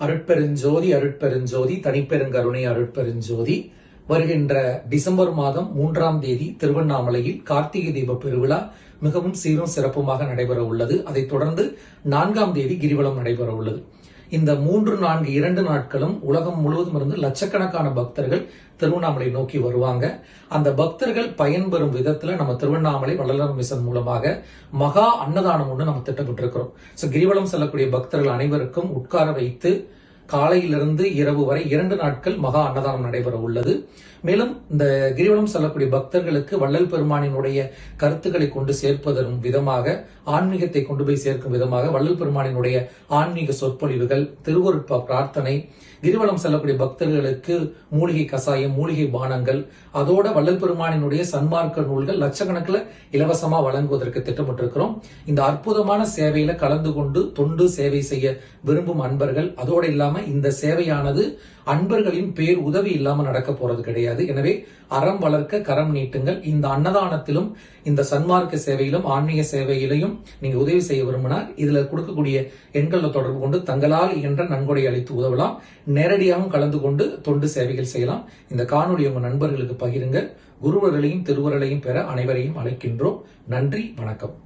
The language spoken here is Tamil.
அருட்பெருஞ்சோதி அருட்பெருஞ்சோதி தனிப்பெருங்கருணை அருட்பெருஞ்சோதி. வருகின்ற டிசம்பர் மாதம் மூன்றாம் தேதி திருவண்ணாமலையில் கார்த்திகை தீப பெருவிழா மிகவும் சீரும் சிறப்புமாக நடைபெற உள்ளது அதைத் தொடர்ந்து நான்காம் தேதி கிரிவலம் நடைபெற உள்ளது இந்த மூன்று நான்கு இரண்டு நாட்களும் உலகம் முழுவதும் இருந்து லட்சக்கணக்கான பக்தர்கள் திருவண்ணாமலை நோக்கி வருவாங்க. அந்த பக்தர்கள் பயன்பெறும் விதத்துல நம்ம திருவண்ணாமலை வள்ளலார் மிஷன் மூலமாக மகா அன்னதானம் ஒன்று நம்ம திட்டமிட்டிருக்கிறோம். ஸோ கிரிவலம் செல்லக்கூடிய பக்தர்கள் அனைவருக்கும் உட்கார வைத்து காலையிலிருந்து இரவு வரை இரண்டு நாட்கள் மகா அன்னதானம் நடைபெற உள்ளது. மேலும் இந்த கிரிவலம் செல்லக்கூடிய பக்தர்களுக்கு வள்ளல் பெருமானினுடைய கருத்துக்களை கொண்டு சேர்ப்பதன் விதமாக ஆன்மீகத்தை கொண்டு போய் சேர்க்கும் விதமாக வள்ளல் பெருமானினுடைய ஆன்மீக சொற்பொழிவுகள் திருவருட்ப பிரார்த்தனை கிரிவலம் செல்லக்கூடிய பக்தர்களுக்கு மூலிகை கசாயம் மூலிகை பானங்கள் அதோட வள்ளல் பெருமானினுடைய சன்மார்க்க நூல்கள் லட்சக்கணக்கில் இலவசமா வழங்குவதற்கு திட்டமிட்டிருக்கிறோம். இந்த அற்புதமான சேவையில கலந்து கொண்டு தொண்டு சேவை செய்ய விரும்பும் அன்பர்கள் அதோடு இல்லாம இந்த சேவையானது அன்பர்களின் பேர் உதவி இல்லாம நடக்க போறது கிடையாது. எனவே அறம் வளர்க்க கரம் நீட்டுங்கள். இந்த அன்னதானத்திலும் இந்த சன்மார்க்க சேவையிலும் ஆன்மீக சேவையிலையும் நீங்க உதவி செய்ய விரும்பினால் இதுல கொடுக்கக்கூடிய எண்களை தொடர்பு கொண்டு தங்களால் என்ற நன்கொடை அளித்து உதவலாம். நேரடியாகவும் கலந்து கொண்டு தொண்டு சேவைகள் செய்யலாம். இந்த காணொலி உங்க நண்பர்களுக்கு பகிருங்க குருவர்களையும் திருவர்களையும் பெற அனைவரையும் அழைக்கின்றோம். நன்றி வணக்கம்.